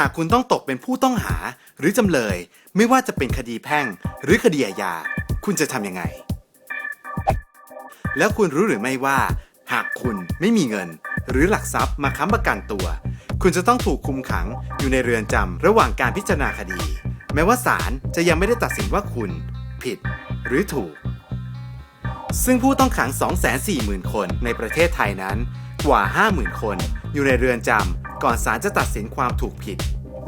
หากคุณต้องตกเป็นผู้ต้องหาหรือจำเลย ไม่ว่าจะเป็นคดีแพ่ง หรือคดีอาญาคุณจะทำยังไง แล้วคุณรู้หรือไม่ว่า หากคุณไม่มีเงิน หรือหลักทรัพย์มาค้ำประกันตัว คุณจะต้องถูกคุมขังอยู่ในเรือนจำระหว่างการพิจารณาคดี แม้ว่าศาลจะยังไม่ได้ตัดสินว่าคุณ ผิด หรือถูก ซึ่งผู้ต้องขัง 240,000 คนในประเทศไทยนั้น กว่า 50,000 คนอยู่ในเรือนจำ ก่อนศาลจะตัดสินความถูกผิด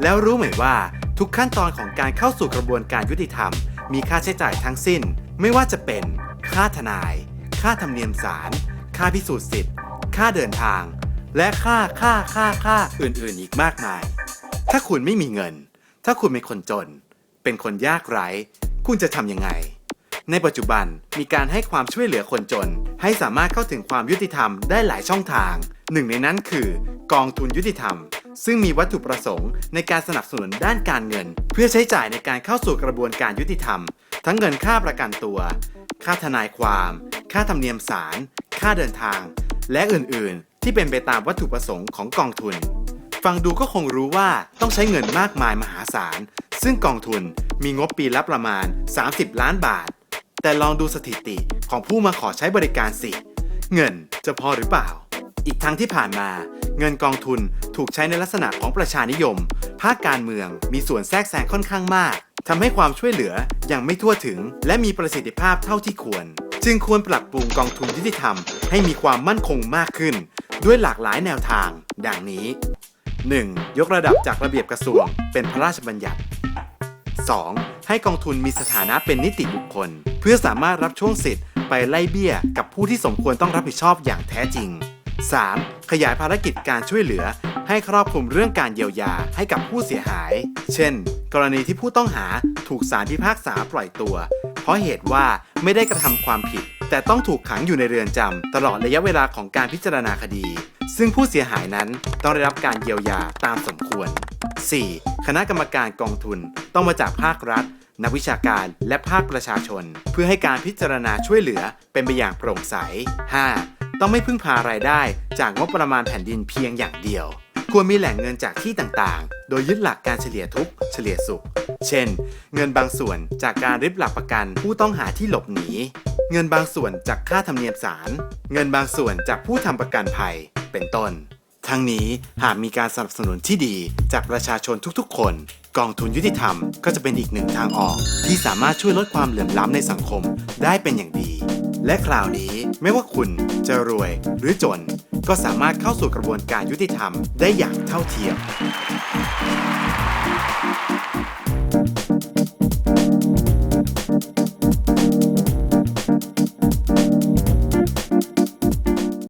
แล้วรู้ไหมว่าทุกขั้นตอนของการเข้าสู่กระบวนการยุติธรรม มีค่าใช้จ่ายทั้งสิ้น ไม่ว่าจะเป็นค่าทนาย ค่าธรรมเนียมศาลค่าพิสูจน์สิทธิ์ ค่าเดินทาง และค่าค่าค่าค่าอื่นๆ อีกมากมาย ถ้าคุณไม่มีเงิน ถ้าคุณเป็นคนจน เป็นคนยากไร้ คุณจะทำยังไงในปัจจุบันมีการให้ความช่วยเหลือคนจน ให้สามารถเข้าถึงความยุติธรรมได้หลายช่องทาง หนึ่งในนั้นคือกองทุนยุติธรรม ซึ่งมีวัตถุประสงค์ในการสนับสนุนด้านการเงิน เพื่อใช้จ่ายในการเข้าสู่กระบวนการยุติธรรม ทั้งเงินค่าประกันตัว ค่าทนายความ ค่าธรรมเนียมศาลค่าเดินทาง และอื่นๆ ที่เป็นไปตามวัตถุประสงค์ของกองทุน ฟังดูก็คงรู้ว่าต้องใช้เงินมากมายมหาศาล ซึ่งกองทุนมีงบปีละประมาณ 30 ล้านบาท แต่ลองดูสถิติของผู้มาขอใช้บริการสิ เงินจะพอหรือเปล่า อีกทั้งที่ผ่านมา เงินกองทุนถูกใช้ในลักษณะของประชานิยม ภาคการเมืองมีส่วนแทรกแซงค่อนข้างมากทำให้ความช่วยเหลือยังไม่ทั่วถึง และมีประสิทธิภาพเท่าที่ควร จึงควรปรับปรุงกองทุนยุติธรรมให้มีความมั่นคงมากขึ้น ด้วยหลากหลายแนวทาง ดังนี้ 1. ยกระดับจากระเบียบกระทรวง เป็นพระราชบัญญัติ 2. ให้กองทุนมีสถานะเป็นนิติบุคคล เพื่อสามารถรับช่วงสิทธิ์ไปไล่เบี้ยกับผู้ที่สมควรต้องรับผิดชอบอย่างแท้จริง 3. ขยายภารกิจการช่วยเหลือ ให้ครอบคลุมเรื่องการเยียวยาให้กับผู้เสียหาย เช่น กรณีที่ผู้ต้องหาถูกศาลพิพากษาปล่อยตัว เพราะเหตุว่าไม่ได้กระทำความผิด แต่ต้องถูกขังอยู่ในเรือนจำตลอดระยะเวลาของการพิจารณาคดี ซึ่งผู้เสียหายนั้นต้องได้รับการเยียวยาตามสมควร 4. คณะกรรมการกองทุนต้องมาจากภาครัฐ นักวิชาการและภาคประชาชน เพื่อให้การพิจารณาช่วยเหลือเป็นไปอย่างโปร่งใส 5. ต้องไม่พึ่งพารายได้จากงบประมาณแผ่นดินเพียงอย่างเดียว ควรมีแหล่งเงินจากที่ต่างๆ โดยยึดหลักการเฉลี่ยทุกเฉลี่ยสุข เช่น เงินบางส่วนจากการริบหลักประกันผู้ต้องหาที่หลบหนี เงินบางส่วนจากค่าธรรมเนียมศาล เงินบางส่วนจากผู้ทำประกันภัย เป็นต้น ทั้งนี้หากมีการสนับสนุนที่ดีจากประชาชนทุกๆ คน กองทุนยุติธรรมก็จะเป็นอีกหนึ่งทางออก ที่สามารถช่วยลดความเหลื่อมล้ำในสังคมได้เป็นอย่างดี และคราวนี้ไม่ว่าคุณจะรวยหรือจน ก็สามารถเข้าสู่กระบวนการยุติธรรมได้อย่างเท่าเทียม